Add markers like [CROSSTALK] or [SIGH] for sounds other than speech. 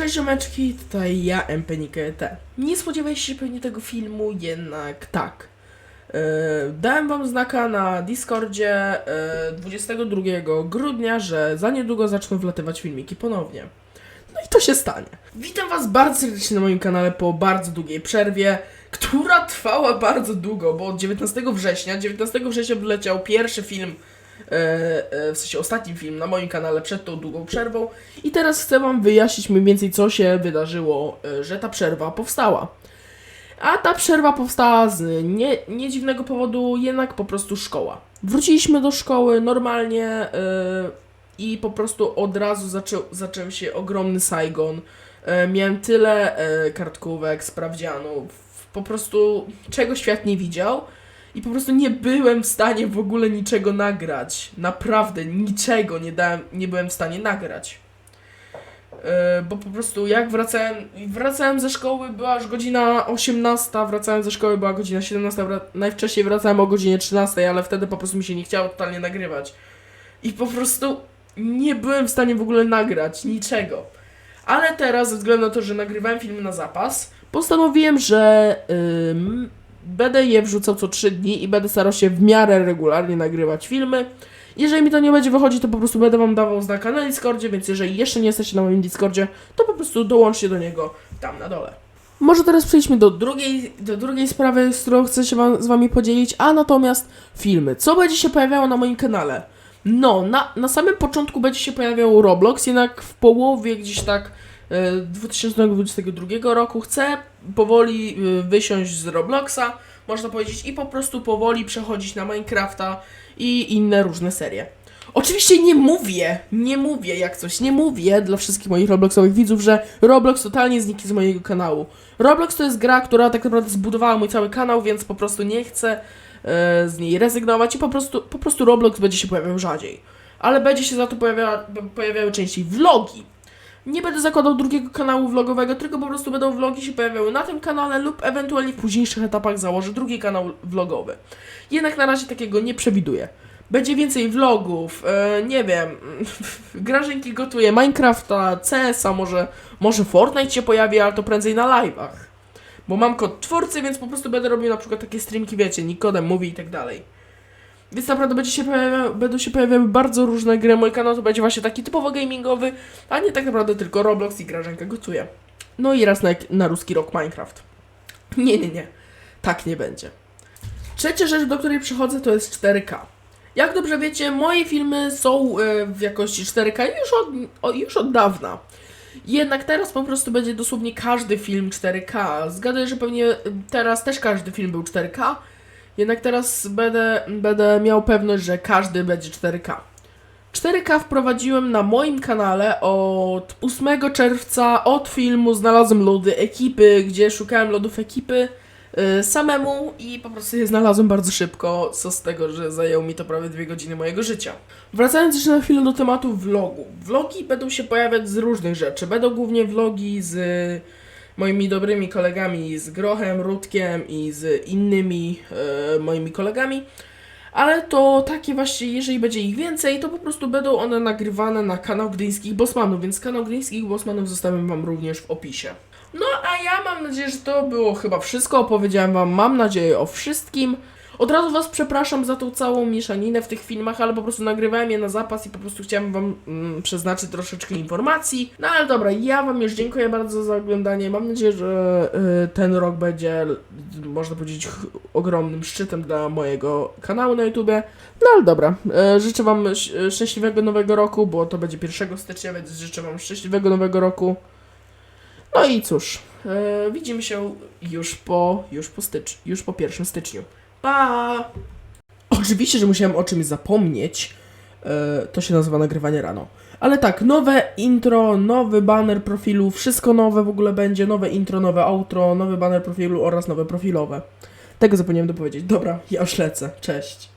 Cześć ziomeczki, tutaj ja, MPNIKT. Nie spodziewaliście się pewnie tego filmu, jednak tak. E, dałem wam znaka na Discordzie e, 22 grudnia, że za niedługo zaczną wlatywać filmiki ponownie. No i to się stanie. Witam was bardzo serdecznie na moim kanale po bardzo długiej przerwie, która trwała bardzo długo, bo od 19 września, 19 września wyleciał pierwszy film w sensie ostatni film na moim kanale przed tą długą przerwą i teraz chcę wam wyjaśnić mniej więcej co się wydarzyło, e, że ta przerwa powstała. A ta przerwa powstała z nie, nie dziwnego powodu, jednak po prostu szkoła. Wróciliśmy do szkoły normalnie e, i po prostu od razu zaczął, zaczął się ogromny Saigon. E, miałem tyle e, kartkówek, sprawdzianów, po prostu czego świat nie widział. I po prostu nie byłem w stanie w ogóle niczego nagrać. Naprawdę niczego nie, dałem, nie byłem w stanie nagrać. E, bo po prostu jak wracałem, wracałem ze szkoły, była już godzina 18, wracałem ze szkoły, była godzina 17, wra- najwcześniej wracałem o godzinie 13, ale wtedy po prostu mi się nie chciało totalnie nagrywać. I po prostu nie byłem w stanie w ogóle nagrać niczego. Ale teraz, ze względu na to, że nagrywałem filmy na zapas, postanowiłem, że ym, będę je wrzucał co 3 dni i będę starał się w miarę regularnie nagrywać filmy. Jeżeli mi to nie będzie wychodzić, to po prostu będę wam dawał znaka na Discordzie, więc jeżeli jeszcze nie jesteście na moim Discordzie, to po prostu dołączcie do niego tam na dole. Może teraz przejdźmy do drugiej, do drugiej sprawy, z którą chcę się wam, z wami podzielić, a natomiast filmy. Co będzie się pojawiało na moim kanale? No, na, na samym początku będzie się pojawiał Roblox, jednak w połowie gdzieś tak 2022 roku chcę powoli e, wysiąść z Robloxa, można powiedzieć, i po prostu powoli przechodzić na Minecrafta i inne różne serie. Oczywiście nie mówię, nie mówię jak coś, nie mówię dla wszystkich moich Robloxowych widzów, że Roblox totalnie zniknie z mojego kanału. Roblox to jest gra, która tak naprawdę zbudowała mój cały kanał, więc po prostu nie chcę e, z niej rezygnować i po prostu, po prostu Roblox będzie się pojawiał rzadziej. Ale będzie się za to pojawia, pojawiały częściej vlogi. Nie będę zakładał drugiego kanału vlogowego, tylko po prostu będą vlogi się pojawiały na tym kanale lub ewentualnie w późniejszych etapach założę drugi kanał vlogowy. Jednak na razie takiego nie przewiduję. Będzie więcej vlogów, e, nie wiem, [LAUGHS] Grażynki gotuje Minecrafta, CS-a, może, może Fortnite się pojawi, ale to prędzej na live'ach. Bo mam kod twórcy, więc po prostu będę robił na przykład takie streamki, wiecie, Nikodem mówi i tak dalej. Więc naprawdę będzie się będą się pojawiały bardzo różne gry. Mój kanał to będzie właśnie taki typowo gamingowy, a nie tak naprawdę tylko Roblox i Grażynka gotuje. No i raz na, na ruski rok Minecraft. Nie, nie, nie. Tak nie będzie. Trzecia rzecz, do której przychodzę, to jest 4K. Jak dobrze wiecie, moje filmy są e, w jakości 4K już od, już od dawna. Jednak teraz po prostu będzie dosłownie każdy film 4K. Zgaduję, że pewnie teraz też każdy film był 4K. Jednak teraz będę, będę miał pewność, że każdy będzie 4K. 4K wprowadziłem na moim kanale od 8 czerwca. Od filmu znalazłem lody ekipy, gdzie szukałem lodów ekipy y, samemu i po prostu je znalazłem bardzo szybko, co z tego, że zajęło mi to prawie dwie godziny mojego życia. Wracając jeszcze na chwilę do tematu vlogu. Vlogi będą się pojawiać z różnych rzeczy. Będą głównie vlogi z moimi dobrymi kolegami, z Grochem, Rutkiem i z innymi e, moimi kolegami. Ale to takie właśnie, jeżeli będzie ich więcej, to po prostu będą one nagrywane na kanał Gdyńskich Bosmanów, więc kanał Gdyńskich Bosmanów zostawiam Wam również w opisie. No a ja mam nadzieję, że to było chyba wszystko. Opowiedziałem Wam, mam nadzieję, o wszystkim. Od razu Was przepraszam za tą całą mieszaninę w tych filmach, ale po prostu nagrywałem je na zapas i po prostu chciałem Wam mm, przeznaczyć troszeczkę informacji. No ale dobra, ja Wam już dziękuję bardzo za oglądanie. Mam nadzieję, że y, ten rok będzie, można powiedzieć, ogromnym szczytem dla mojego kanału na YouTubie. No ale dobra, y, życzę Wam szczęśliwego nowego roku, bo to będzie 1 stycznia, więc życzę Wam szczęśliwego nowego roku. No i cóż, e, widzimy się już po, już po stycz, już po 1 styczniu. Pa! Oczywiście, że musiałem o czymś zapomnieć. E, to się nazywa nagrywanie rano. Ale tak, nowe intro, nowy banner profilu, wszystko nowe w ogóle będzie, nowe intro, nowe outro, nowy banner profilu oraz nowe profilowe. Tego zapomniałem dopowiedzieć. Dobra, ja już lecę. Cześć.